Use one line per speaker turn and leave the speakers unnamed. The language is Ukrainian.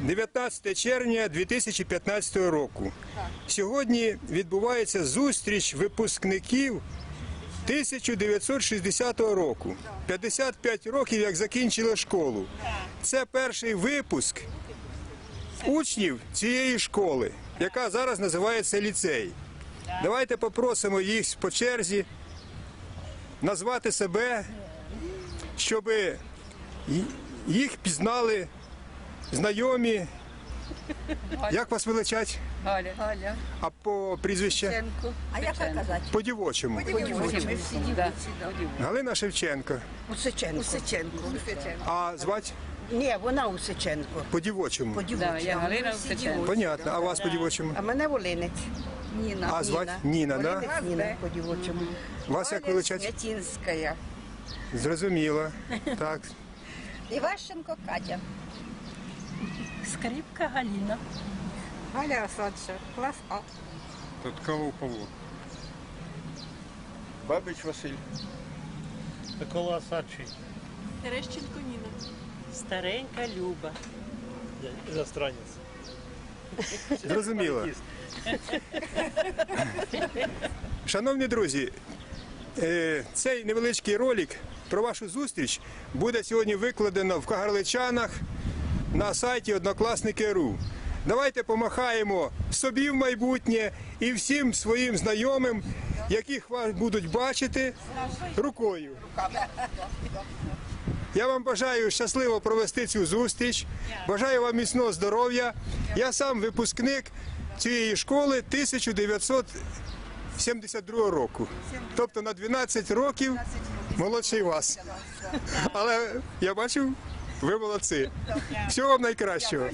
19 червня 2015 року. Сьогодні відбувається зустріч випускників 1960 року. 55 років, як закінчили школу. Це перший випуск учнів цієї школи, яка зараз називається ліцей. Давайте попросимо їх по черзі назвати себе, щоб їх пізнали знайомі. Як вас величать?
Галя. Галя.
А по прізвище?
А як казати?
По дівочому.
Да.
Галина Шевченко.
Усиченко.
Усиченко.
А звати
Ні, вона Усиченко.
по дівочому.
По дівочому.
Усиченко.
Понятно. А вас по дівочому?
А мене Волинець.
Ніна.
А звати Ніна, да?
Волинець Ніна по дівочому.
Вас як величать?
Ятінська.
Зрозуміло. Так.
Іващенко Катя.
Скрипка Галіна.
Галя Осадша. Клас А.
Ткалов Павло.
Бабич Василь.
Микола Садчий.
Терещенко Ніна.
Старенька Люба.
Іностранець.
Зрозуміло. Шановні друзі, цей невеличкий ролик про вашу зустріч буде сьогодні викладено в Кагарличанах на сайті Однокласники.ру. Давайте помахаємо собі в майбутнє і всім своїм знайомим, яких вас будуть бачити рукою. Я вам бажаю щасливо провести цю зустріч. Бажаю вам міцного здоров'я. Я сам випускник цієї школи 1972 року. Тобто на 12 років молодший вас. Але я бачив, ви молодці. Всього вам найкращого.